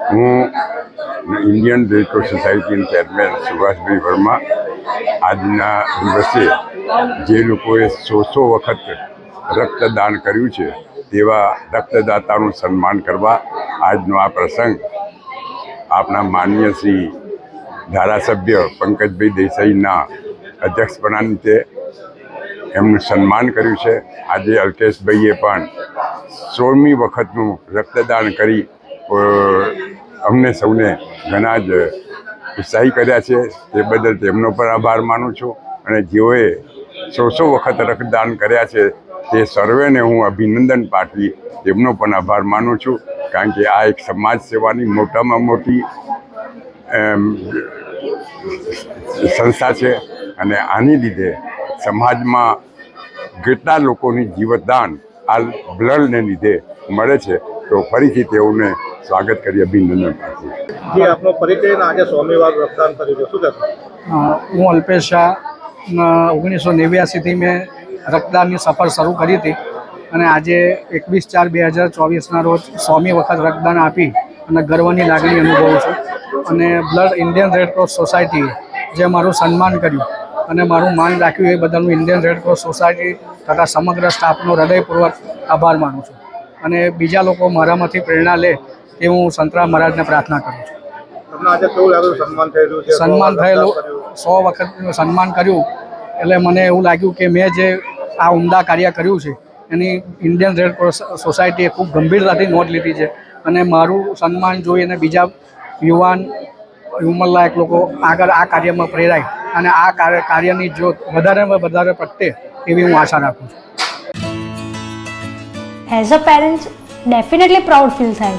હું Indian red cross સોસાયટીના chairman Subhashbhai Verma આજના દિવસે જે લોકોએ સો સો વખત રક્તદાન કર્યું છે તેવા રક્તદાતાનું સન્માન કરવા આજનો આ પ્રસંગ આપણા માન્ય શ્રી ધારાસભ્ય પંકજભાઈ દેસાઈના અધ્યક્ષપણા નીચે એમનું સન્માન કર્યું છે. આજે અલ્કેશભાઈએ પણ સોળમી વખતનું રક્તદાન કરી અમને સૌને ઘણા જ ઉત્સાહી કર્યા છે. તે બદલ તેમનો પણ આભાર માનું છું અને જેઓએ સો સો વખત રક્તદાન કર્યા છે તે સર્વેને હું અભિનંદન પાઠવી તેમનો પણ આભાર માનું છું. કારણ કે આ એક સમાજ સેવાની મોટામાં મોટી સંસ્થા છે અને આની લીધે સમાજમાં કેટલા લોકોની જીવતદાન, આ બ્લડને લીધે મળે છે તો ફરીથી તેઓને સ્વાગત કરી અભિનંદન પાઠવું જે આપનો પરિચય આજે સ્વામીવાર રક્તદાન કર્યું શું હું અલ્પેશ શાહ ઓગણીસો નેવ્યાસીથી મેં રક્તદાનની સફર શરૂ કરી હતી અને આજે એકવીસ ચાર બે હજાર ચોવીસના રોજ સોમી વખત રક્તદાન આપી અને ગર્વની લાગણી અનુભવું છું. અને બ્લડ ઇન્ડિયન રેડક્રોસ સોસાયટીએ જે મારું સન્માન કર્યું અને મારું માન રાખ્યું એ બદલ હું ઇન્ડિયન રેડક્રોસ સોસાયટી તથા સમગ્ર સ્ટાફનો હૃદયપૂર્વક આભાર માનું છું. અને બીજા લોકો મારામાંથી પ્રેરણા લે એ હું સંતરામ મહારાજને પ્રાર્થના કરું છું. તમને આજે કેવું લાગ્યું? સન્માન થયેલું છે સન્માન રક્તદાન થયેલું કર્યું. સો વખત સન્માન કર્યું. એટલે મને એવું લાગ્યું કે મેં જે આ ઉમદા કાર્ય કર્યું છે એની ઇન્ડિયન રેડ ક્રોસ સોસાયટીએ ખૂબ ગંભીરતાથી નોંધ લીધી છે. અને મારું સન્માન જોઈને બીજા યુવાન ઉંમરલાયક લોકો આગળ આ કાર્યમાં પ્રેરાય. અને આ કાર્ય કાર્યની જ્યોત વધારેમાં વધારે પ્રગટે એવી હું આશા રાખું છું. As a parents definitely proud feel થાય.